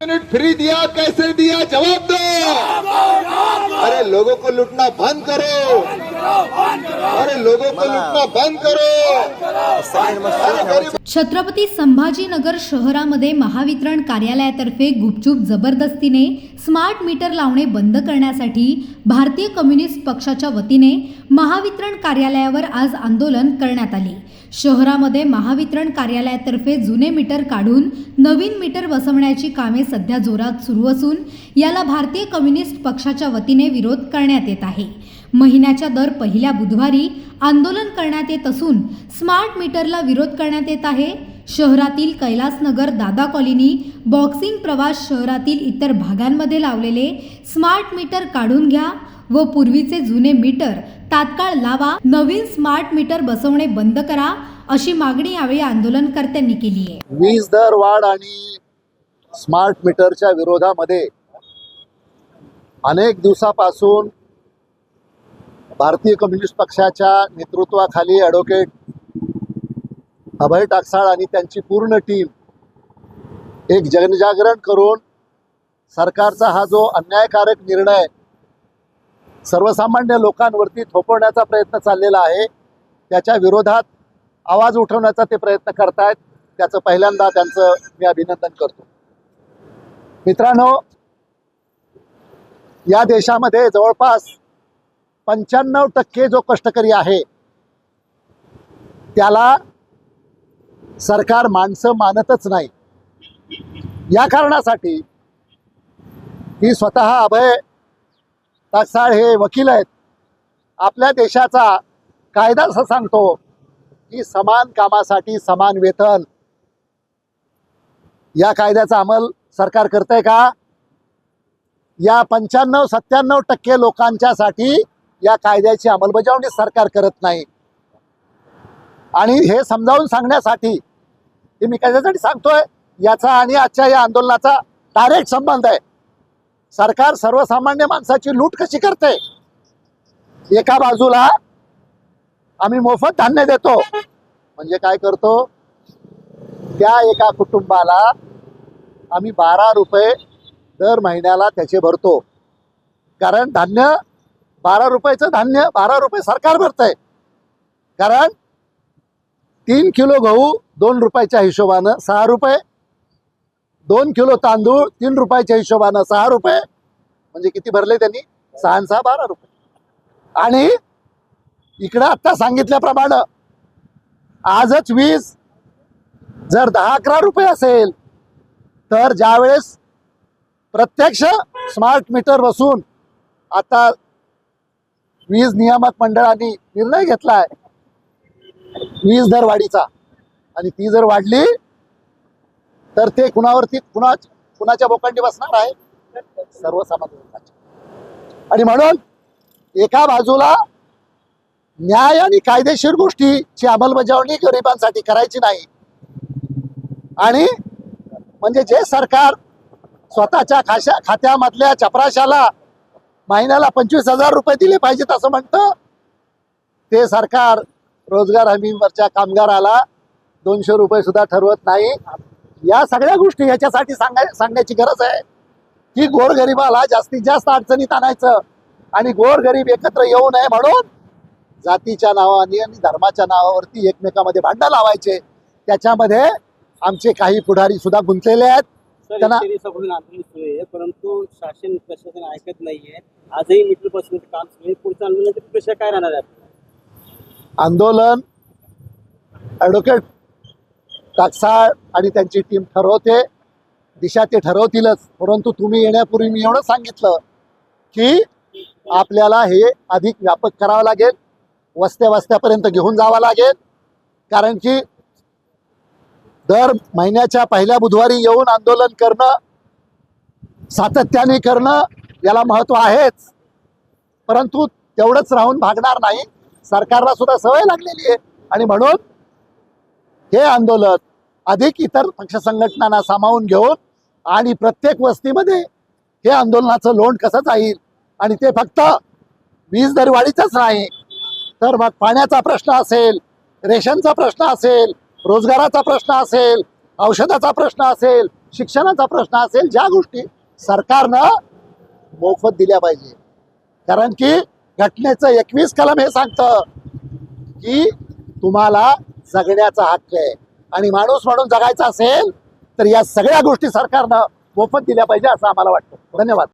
Minute free दिया कैसे दिया? जवाब दो। अरे लोगों को लूटना बंद करो। अरे लोगों को लूटना बंद करो। छत्रपती संभाजीनगर शहरामध्ये महावितरण कार्यालयातर्फे गुपचूप जबरदस्तीने स्मार्ट मीटर लावणे बंद करण्यासाठी भारतीय कम्युनिस्ट पक्षाच्या वतीने महावितरण कार्यालयावर आज आंदोलन करण्यात आले. शहरामध्ये महावितरण कार्यालयातर्फे जुने मीटर काढून नवीन मीटर बसवण्याची कामे सध्या जोरात सुरू असून याला भारतीय कम्युनिस्ट पक्षाच्या वतीने विरोध करण्यात येत आहे. महिन्याच्या दर पहिल्या बुधवारी आंदोलन करण्यात येत असून स्मार्ट मीटरला विरोध करण्यात येत आहे. शहरातील कैलासनगर दादा कॉलनी बॉक्सिंग प्रवास शहरातील इतर भागांमध्ये लावलेले स्मार्ट मीटर काढून घ्या. व पूर्वीचे जुने मीटर तात्काळ लावा नवीन स्मार्ट मीटर बसवणे बंद करा अशी मागणी यावेळी आंदोलनकर्त्यांनी केली आहे. वीज दर वाढ आणि स्मार्ट मीटरच्या विरोधामध्ये अनेक दिवसापासून भारतीय कम्युनिस्ट पक्षाच्या नेतृत्वाखाली ॲडव्होकेट अभय टाकसाळ आणि त्यांची पूर्ण टीम एक जनजागरण करून सरकारचा हा जो अन्यायकारक निर्णय सर्वसामान्य लोकांवरती थोपवण्याचा प्रयत्न चाललेला आहे. त्याच्या विरोधात आवाज उठवण्याचा ते प्रयत्न करतायत. त्याचं पहिल्यांदा त्यांचं मी अभिनंदन करतो. मित्रांनो या देशामध्ये जवळपास पंच्याण्णव टक्के जो कष्टकरी आहे त्याला सरकार माणसं मानतच नाही. या कारणासाठी की स्वतः अभय टाकसाळ हे वकील आहेत. आपल्या देशाचा कायदा असं सांगतो की समान कामासाठी समान वेतन. या कायद्याचा अंमल सरकार करतंय का? या पंच्याण्णव सत्त्याण्णव टक्के लोकांच्यासाठी या कायद्याची अंमलबजावणी सरकार करत नाही. आणि हे समजावून सांगण्यासाठी हे मी कशासाठी सांगतोय? याचा आणि आजच्या या आंदोलनाचा डायरेक्ट संबंध आहे. सरकार सर्वसामान्य माणसाची लूट कशी करते? एका बाजूला आम्ही मोफत धान्य देतो. म्हणजे काय करतो? त्या एका कुटुंबाला आम्ही बारा रुपये दर महिन्याला त्याचे भरतो. कारण धान्य बारा रुपयाचं धान्य बारा रुपये सरकार भरतंय. कारण तीन किलो गहू दोन रुपयाच्या हिशोबानं सहा रुपये दोन किलो तांदूळ तीन रुपयाच्या हिशोबानं सहा रुपये. म्हणजे किती भरले त्यांनी? सहा सहा बारा रुपये. आणि इकडं आत्ता सांगितल्याप्रमाणे आजच वीज जर दहा अकरा रुपये असेल तर ज्यावेळेस प्रत्यक्ष स्मार्ट मीटर बसून आता वीज नियामक मंडळाने निर्णय घेतलाय वीज दर वाढीचा आणि ती जर वाढली तर ते कुणावरती कुणा कुणाच्या बोकांडी बसणार आहे? सर्वसामान्य आणि म्हणून एका बाजूला न्याय आणि कायदेशीर गोष्टीची अंमलबजावणी गरिबांसाठी करायची नाही. आणि म्हणजे जे सरकार स्वतःच्या खाशा खात्यामधल्या चपराशाला महिन्याला पंचवीस हजार रुपये दिले पाहिजेत असं म्हणतं ते सरकार रोजगार हमीवरच्या कामगाराला दोनशे रुपये सुद्धा ठरवत नाही. या सगळ्या गोष्टी याच्यासाठी सांगाय सांगण्याची गरज आहे की गोरगरिबाला जास्तीत जास्त अडचणीत आणायचं आणि गोरगरीब एकत्र येऊ नये म्हणून जातीच्या नावाने आणि धर्माच्या नावावरती एकमेकामध्ये भांडण लावायचे. त्याच्यामध्ये आमचे काही पुढारी सुद्धा गुंतलेले आहेत. त्यांना- आंदोलन परंतु शासन प्रशासन ऐकत नाहीये. आजही मीटर बसण्याचं काम सुरू आहे. पुढचं आंदोलनाची प्रशा काय राहणार आहे आंदोलन ॲडव्होकेट टाकसाळ आणि त्यांची टीम ठरवते. दिशा ते ठरवतीलच परंतु तुम्ही येण्यापूर्वी मी एवढं सांगितलं की आपल्याला हे अधिक व्यापक करावं लागेल वस्त्या वस्त्यापर्यंत घेऊन जावं लागेल. कारण की दर महिन्याच्या पहिल्या बुधवारी येऊन आंदोलन करणं सातत्याने करणं याला महत्त्व आहेच. परंतु तेवढंच राहून भागणार नाही. सरकारला सुद्धा सवय लागलेली आहे. आणि म्हणून हे आंदोलन अधिक इतर पक्ष संघटनांना सामावून घेऊन आणि प्रत्येक वस्तीमध्ये हे आंदोलनाचं लोण कसं जाईल? आणि ते फक्त वीज दरवाढीचंच नाही. तर मग पाण्याचा प्रश्न असेल रेशनचा प्रश्न असेल रोजगाराचा प्रश्न असेल औषधाचा प्रश्न असेल शिक्षणाचा प्रश्न असेल ज्या गोष्टी सरकारनं मोफत दिल्या पाहिजे. कारण की घटनेचं एकवीस कलम हे सांगतं की तुम्हाला जगण्याचा हक्क आहे. आणि माणूस म्हणून जगायचा असेल तर या सगळ्या गोष्टी सरकारनं मोफत दिल्या पाहिजे असं आम्हाला वाटतं. धन्यवाद.